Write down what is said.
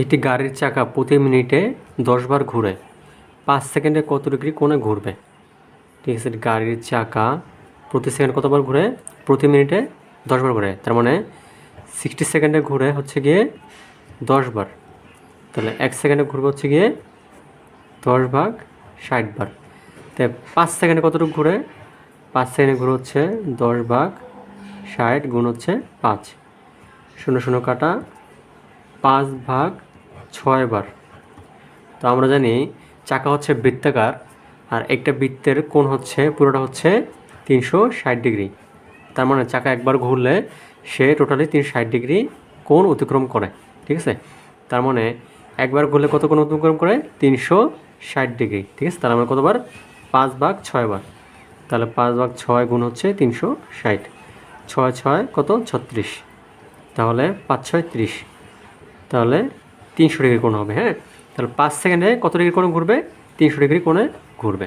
একটি গাড়ির চাকা প্রতি মিনিটে দশ বার ঘুরে। পাঁচ সেকেন্ডে কত ডিগ্রি কোণে ঘুরবে? ঠিক আছে, গাড়ির চাকা প্রতি সেকেন্ড কতবার ঘুরে? প্রতি মিনিটে দশ বার ঘুরে। তার মানে সিক্সটি সেকেন্ডে ঘুরে হচ্ছে গিয়ে দশ বার তাহলে এক সেকেন্ডে ঘুরবে হচ্ছে গিয়ে দশ ভাগ ষাট বার তাই পাঁচ সেকেন্ডে কতটুকু ঘুরে? পাঁচ সেকেন্ডে ঘুরে হচ্ছে দশ ভাগ ষাট গুণ হচ্ছে পাঁচ। শূন্য শূন্য কাটা পাঁচ ভাগ ছয় বার। তো আমরা জানি চাকা হচ্ছে বৃত্তাকার আর একটা বৃত্তের কোণ হচ্ছে, পুরোটা হচ্ছে তিনশো ষাট ডিগ্রি। তার মানে চাকা একবার ঘুরলে সে টোটালি তিনশো ষাট ডিগ্রি কোণ অতিক্রম করে, ঠিক আছে? তার মানে একবার ঘুরলে কত কোণ অতিক্রম করে? তিনশো ষাট ডিগ্রি, ঠিক আছে? তাহলে আমরা কতবার? পাঁচ ভাগ ছয় বার। তাহলে পাঁচ ভাগ ছয় গুণ হচ্ছে তিনশো ষাট। ছয় ছয় কত? ছত্রিশ। তাহলে পাঁচ ছয় ত্রিশ। তাহলে তিনশো ডিগ্রি কোণ হবে হ্যাঁ? তাহলে পাঁচ সেকেন্ডে কত ডিগ্রি কোণে ঘুরবে? তিনশো ডিগ্রি কোণে ঘুরবে।